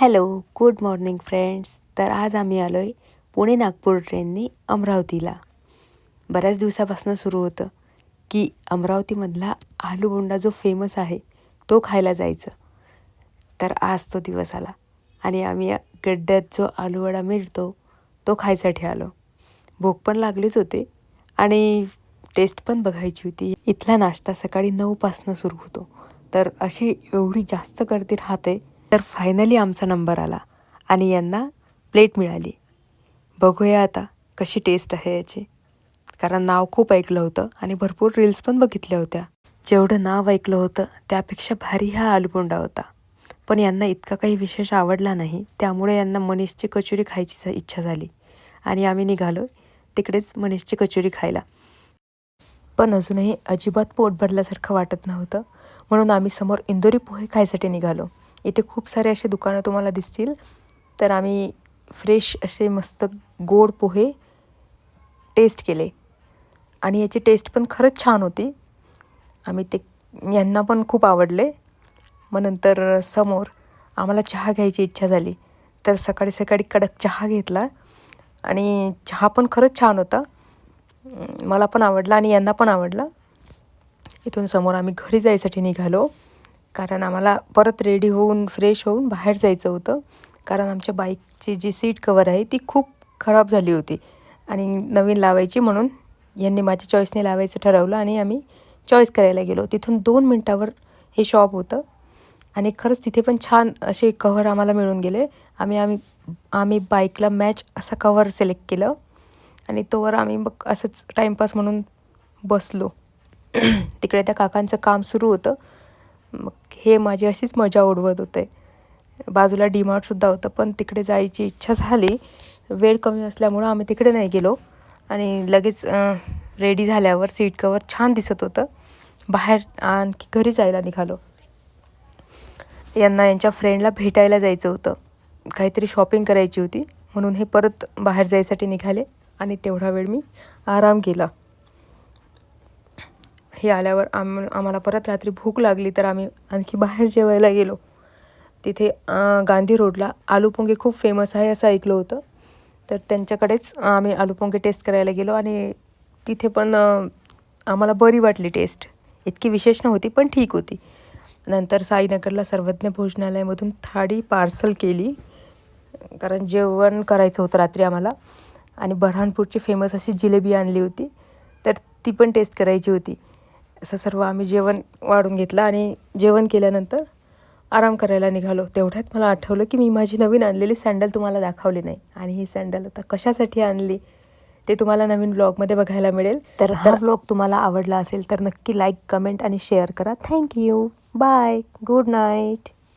Hello good morning friends तर आज आम्ही आलो आहे पुणे नागपूर ट्रेननी अमरावतीला. बऱ्याच दिवसापासून सुरू होतं की अमरावतीमधला आलू बोंडा जो फेमस आहे तो खायला जायचं. तर आज तो दिवस आला आणि आम्ही गड्ड्यात जो आलूवडा मिळतो तो खायसाठी आलो. भूक पण लागलीच होते आणि टेस्ट पण बघायची होती. इथला नाश्ता सकाळी नऊपासनं सुरू होतो. तर अशी एवढी जास्त गर्दी राहते तर फायनली आमचा नंबर आला आणि यांना प्लेट मिळाली. बघूया आता कशी टेस्ट आहे याची. कारण नाव खूप ऐकलं होतं आणि भरपूर रील्स पण बघितल्या होत्या. जेवढं नाव ऐकलं होतं त्यापेक्षा भारी हा आलुपोंडा होता. पण यांना इतका काही विशेष आवडला नाही त्यामुळे यांना मनीषची कचोरी खायची इच्छा झाली. आणि आम्ही निघालो तिकडेच मनीषची कचोरी खायला. पण अजूनही अजिबात पोट भरल्यासारखं वाटत नव्हतं म्हणून आम्ही समोर इंदोरी पोहे खायसाठी निघालो. इथे खूप सारे असे दुकानं तुम्हाला दिसतील. तर आम्ही फ्रेश असे मस्त गोड पोहे टेस्ट केले. आणि याची टेस्ट पण खरंच छान होती. आम्ही ते यांना पण खूप आवडले. मग नंतर समोर आम्हाला चहा घ्यायची इच्छा झाली. तर सकाळी सकाळी कडक चहा घेतला. आणि चहा पण खरंच छान होता. मला पण आवडला आणि यांना पण आवडला. इथून समोर आम्ही घरी जायसाठी निघालो. कारण आम्हाला परत रेडी होऊन फ्रेश होऊन बाहेर जायचं होतं. कारण आमच्या बाईकची जी सीट कवर आहे ती खूप खराब झाली होती. आणि नवीन लावायची म्हणून यांनी माझ्या चॉईसने लावायचं ठरवलं आणि आम्ही चॉईस करायला गेलो. तिथून दोन मिनटावर हे शॉप होतं. आणि खरंच तिथे पण छान असे कव्हर आम्हाला मिळून गेले. आम्ही आम्ही आम्ही बाईकला मॅच असा कव्हर सिलेक्ट केलं. आणि तोवर आम्ही मग असंच टाईमपास म्हणून बसलो. तिकडे त्या काकांचं काम सुरू होतं. मग हे माझी अशीच मजा उडवत होते. बाजूला डीमार्टसुद्धा होतं पण तिकडे जायची इच्छा झाली. वेळ कमी असल्यामुळं आम्ही तिकडे नाही गेलो. आणि लगेच रेडी झाल्यावर सीट कवर छान दिसत होतं. बाहेर आणखी घरी जायला निघालो. यांना यांच्या फ्रेंडला भेटायला जायचं होतं. काहीतरी शॉपिंग करायची होती. म्हणून हे परत बाहेर जायसाठी निघाले. आणि तेवढा वेळ मी आराम केला. हे आल्यावर आम आम्हाला परत रात्री भूक लागली तर आम्ही आणखी बाहेर जेवायला गेलो. तिथे गांधी रोडला आलू पोंगे खूप फेमस आहे असं ऐकलं होतं. तर त्यांच्याकडेच आम्ही आलू पोंगे टेस्ट करायला गेलो आणि तिथे पण आम्हाला बरी वाटली टेस्ट इतकी विशेष नव्हती पण ठीक होती. नंतर साईनगरला सर्वज्ञ भोजनालयामधून थाळी पार्सल केली. कारण जेवण करायचं होतं रात्री आम्हाला. आणि बऱ्हाणपूरची फेमस अशी जिलेबी आणली होती. तर ती पण टेस्ट करायची होती. असं सर्व आम्ही जेवण वाढून घेतलं आणि जेवण केल्यानंतर आराम करायला निघालो. तेवढ्यात मला आठवलं की मी माझी नवीन आणलेली सँडल तुम्हाला दाखवली नाही. आणि ही सँडल आता कशासाठी आणली ते तुम्हाला नवीन ब्लॉगमध्ये बघायला मिळेल. तर हा ब्लॉग तुम्हाला आवडला असेल तर नक्की लाईक कमेंट आणि शेअर करा. Thank you bye. Good night.